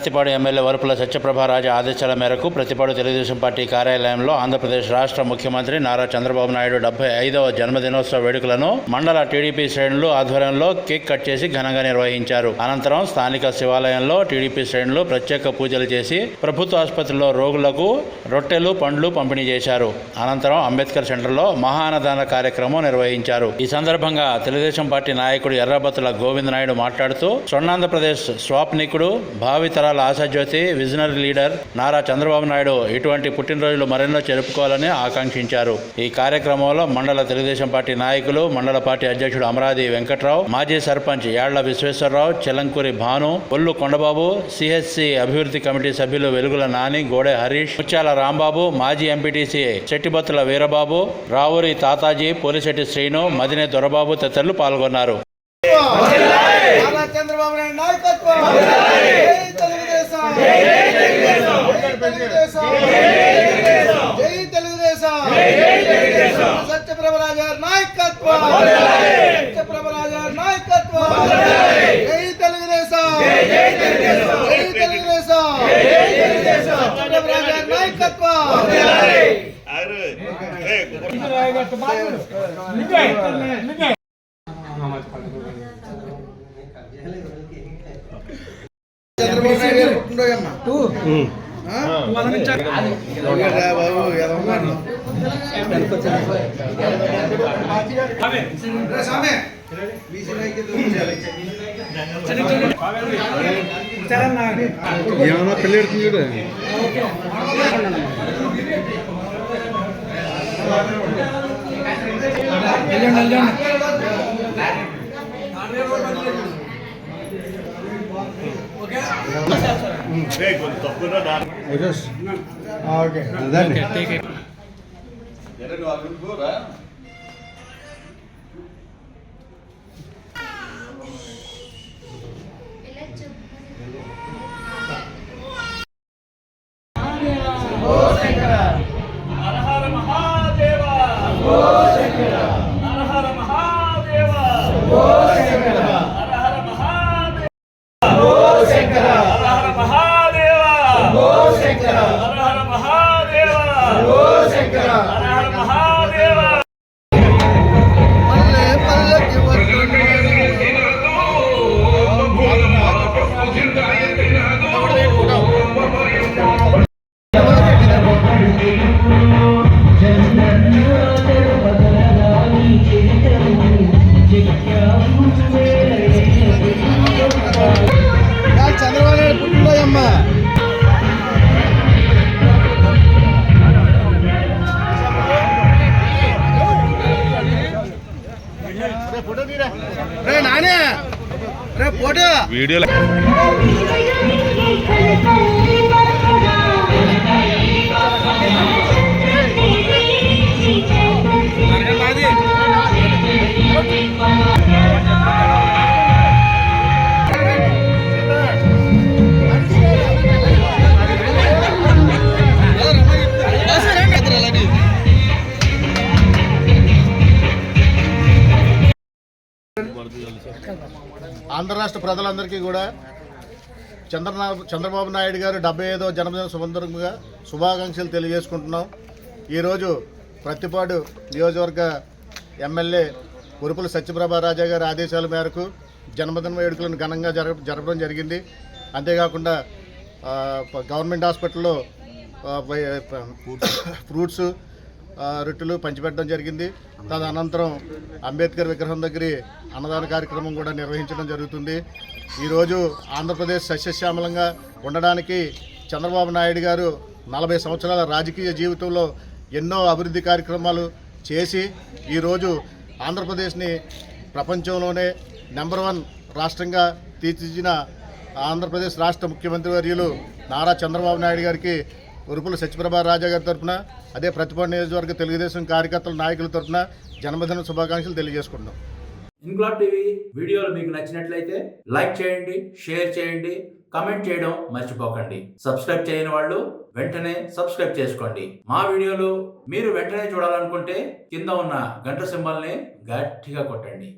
Prathipadu MLA Varupula సత్యప్రభారాజు ఆదేశాల మేరకు Prathipadu Telugu Desam party కార్యాలయంలో ఆంధ్రప్రదేశ్ రాష్ట్ర ముఖ్యమంత్రి నారా చంద్రబాబు నాయుడు డెబ్బై ఐదవ జన్మదినోత్సవ వేడుకలను మండల టీడీపీ శ్రేణులు ఆధ్వర్యంలో కేక్ కట్ చేసి ఘనంగా నిర్వహించారు. అనంతరం స్థానిక శివాలయంలో టీడీపీ శ్రేణులు ప్రత్యేక పూజలు చేసి ప్రభుత్వ ఆసుపత్రిలో రోగులకు రొట్టెలు పండ్లు పంపిణీ చేశారు. అనంతరం అంబేద్కర్ సెంటర్లో మహానదాన కార్యక్రమం నిర్వహించారు. ఈ సందర్భంగా తెలుగుదేశం పార్టీ నాయకుడు ఎర్రబత్తుల గోవింద నాయుడు మాట్లాడుతూ స్వర్ణాంధ్రప్రదేశ్ స్వాప్నికుడు భావితర భావితరాల ఆశాజ్యోతి విజనరీ లీడర్ నారా చంద్రబాబు నాయుడు ఇటువంటి పుట్టినరోజులు మరెన్నో జరుపుకోవాలని ఆకాంక్షించారు. ఈ కార్యక్రమంలో మండల తెలుగుదేశం పార్టీ నాయకులు మండల పార్టీ అధ్యక్షుడు అమరాది వెంకట్రావు మాజీ సర్పంచ్ యాళ్ళ విశ్వేశ్వరరావు చెలంకూరి భాను ఒల్లు కొండబాబు సిహెచ్సి అభివృద్ధి కమిటీ సభ్యులు వెలుగుల నాని గోడె హరీష్ ముత్యాల రాంబాబు మాజీ ఎంపీటీసీ చెట్టిబత్తుల వీరబాబు రావూరి తాతాజీ పోలిశెట్టి శ్రీను మదినే దొరబాబు తదితరులు పాల్గొన్నారు నారా చంద్రబాబు నాయుడు నాయకత్వం జై తెలుగుదేశం జై తెలుగుదేశం జై తెలుగుదేశం సత్యప్రభరాజు గారి నాయకత్వం. సత్యప్రభరాజు గారి నాయకత్వం. జై తెలుగుదేశం. జై తెలుగుదేశం. సత్యప్రభరాజు గారి నాయకత్వం. చంద్రబాబు నాయుడు గారు పుట్టినరోజమ్మా బాబు ఎలా ఉన్నారు రే స్వామి, బీసీ నాయకులు చూపించాలి. ఏమన్నా పెళ్ళి ఎడుతుంది చూడు okay Harahara Mahadeva Harahara Mahadeva Harahara video Andhra రాష్ట్ర ప్రజలందరికీ కూడా చంద్రనా చంద్రబాబు నాయుడు గారు డెబ్బై ఐదో జన్మదిన సందర్భంగా శుభాకాంక్షలు తెలియజేసుకుంటున్నాం. ఈరోజు ప్రతిపాడు నియోజకవర్గ ఎమ్మెల్యే ఉరుపుల సత్యప్రభ రాజా గారి ఆదేశాల మేరకు జన్మదిన వేడుకలను ఘనంగా జరగ జరపడం జరిగింది. అంతేకాకుండా గవర్నమెంట్ హాస్పిటల్లో ఫ్రూట్స్ రొట్టెలు పంచిపెట్టడం జరిగింది. తదనంతరం అంబేద్కర్ విగ్రహం దగ్గర అన్నదాన కార్యక్రమం కూడా నిర్వహించడం జరుగుతుంది. ఈరోజు ఆంధ్రప్రదేశ్ సస్యశ్యామలంగా ఉండడానికి చంద్రబాబు నాయుడు గారు నలభై సంవత్సరాల రాజకీయ జీవితంలో ఎన్నో అభివృద్ధి కార్యక్రమాలు చేసి ఈరోజు ఆంధ్రప్రదేశ్ని ప్రపంచంలోనే నెంబర్ వన్ రాష్ట్రంగా తీర్చిదిద్దిన ఆంధ్రప్రదేశ్ రాష్ట్ర ముఖ్యమంత్రి వర్యులు నారా చంద్రబాబు నాయుడు గారికి ఉరుపుల సత్యప్రభా రాజా గారి తరఫున అదే ప్రతిపాడు నియోజకవర్గ తెలుగుదేశం కార్యకర్తల నాయకుల తరఫున జన్మదిన శుభాకాంక్షలు తెలియజేసుకుంటాం ఇంక్లాబ్ టీవీ వీడియోలు మీకు నచ్చినట్లయితే లైక్ చేయండి షేర్ చేయండి కమెంట్ చేయడం మర్చిపోకండి. సబ్స్క్రైబ్ చేయని వాళ్ళు వెంటనే సబ్స్క్రైబ్ చేసుకోండి. మా వీడియోలు మీరు వెంటనే చూడాలనుకుంటే కింద ఉన్న గంట సింబల్ని గట్టిగా కొట్టండి.